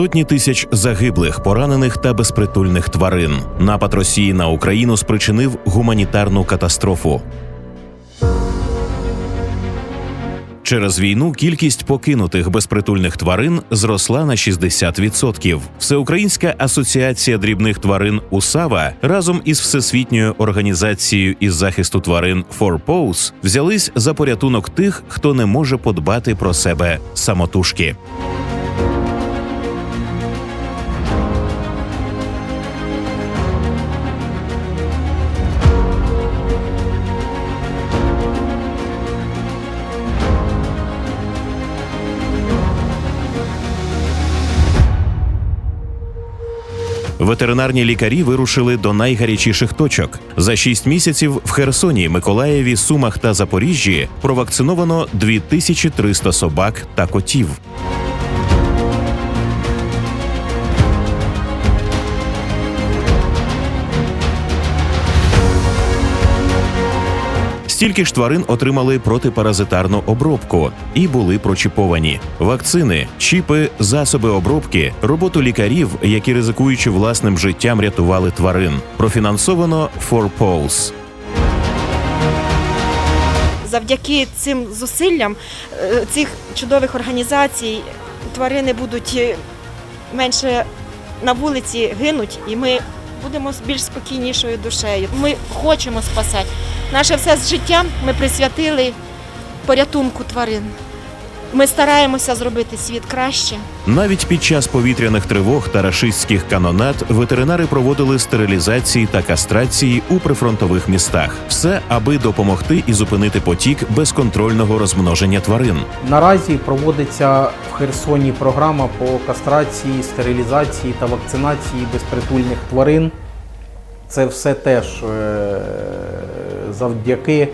Сотні тисяч загиблих, поранених та безпритульних тварин. Напад Росії на Україну спричинив гуманітарну катастрофу. Через війну кількість покинутих безпритульних тварин зросла на 60%. Всеукраїнська асоціація дрібних тварин УСАВА разом із Всесвітньою організацією із захисту тварин «4POUSE» взялись за порятунок тих, хто не може подбати про себе самотужки. Ветеринарні лікарі вирушили до найгарячіших точок. За шість місяців в Херсоні, Миколаєві, Сумах та Запоріжжі провакциновано 2300 собак та котів. Стільки ж тварин отримали протипаразитарну обробку і були прочіповані. Вакцини, чіпи, засоби обробки, роботу лікарів, які ризикуючи власним життям рятували тварин. Профінансовано «4 Paws». завдяки цим зусиллям е, цих чудових організацій тварини будуть е, менше на вулиці гинуть, і ми будемо з більш спокійнішою душею. Ми хочемо спасати. Наше все життя ми присвятили порятунку тварин. Ми стараємося зробити світ краще. Навіть під час повітряних тривог та рашистських канонат ветеринари проводили стерилізації та кастрації у прифронтових містах. Все, аби допомогти і зупинити потік безконтрольного розмноження тварин. Наразі проводиться в Херсоні програма по кастрації, стерилізації та вакцинації безпритульних тварин. Це все теж е, завдяки е,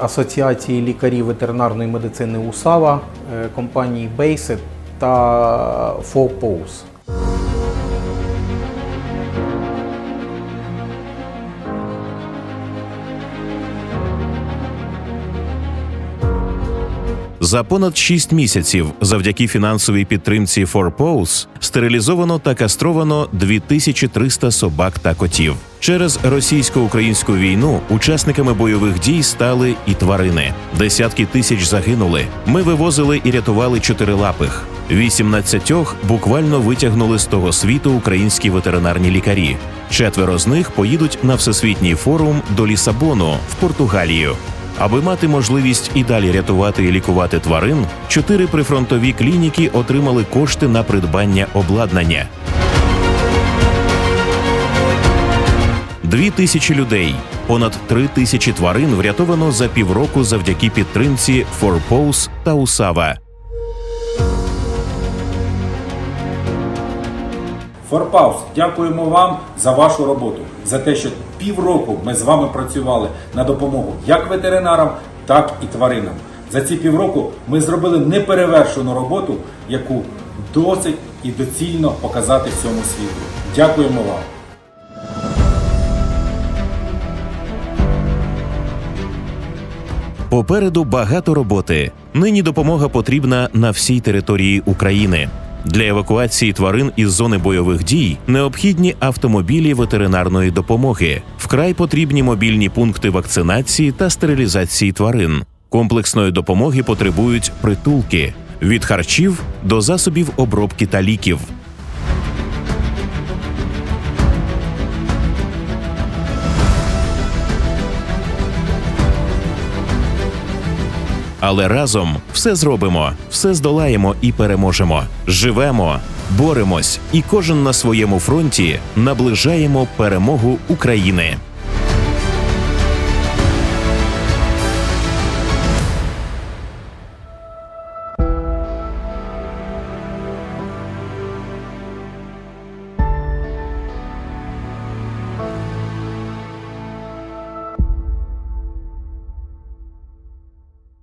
Асоціації лікарів ветеринарної медицини УСАВА, е, компанії Бейсет та ФОПОУС. За понад 6 місяців, завдяки фінансовій підтримці «4 Paws» стерилізовано та кастровано 2300 собак та котів. Через російсько-українську війну учасниками бойових дій стали і тварини. Десятки тисяч загинули. Ми вивозили і рятували чотирилапих. 18 буквально витягнули з того світу українські ветеринарні лікарі. Четверо з них поїдуть на всесвітній форум до Лісабону в Португалію. Аби мати можливість і далі рятувати і лікувати тварин, чотири прифронтові клініки отримали кошти на придбання обладнання. Дві тисячі людей, понад три тисячі тварин врятовано за півроку завдяки підтримці «4 Paws» та УСАВА. Форпаус, дякуємо вам за вашу роботу, за те, що півроку ми з вами працювали на допомогу як ветеринарам, так і тваринам. За ці півроку ми зробили неперевершену роботу, яку досить і доцільно показати всьому світу. Дякуємо вам. Попереду багато роботи. Нині допомога потрібна на всій території України. Для евакуації тварин із зони бойових дій необхідні автомобілі ветеринарної допомоги, вкрай потрібні мобільні пункти вакцинації та стерилізації тварин. Комплексної допомоги потребують притулки від харчів до засобів обробки та ліків. Але разом все зробимо, все здолаємо і переможемо. Живемо, боремось, і кожен на своєму фронті наближаємо перемогу України.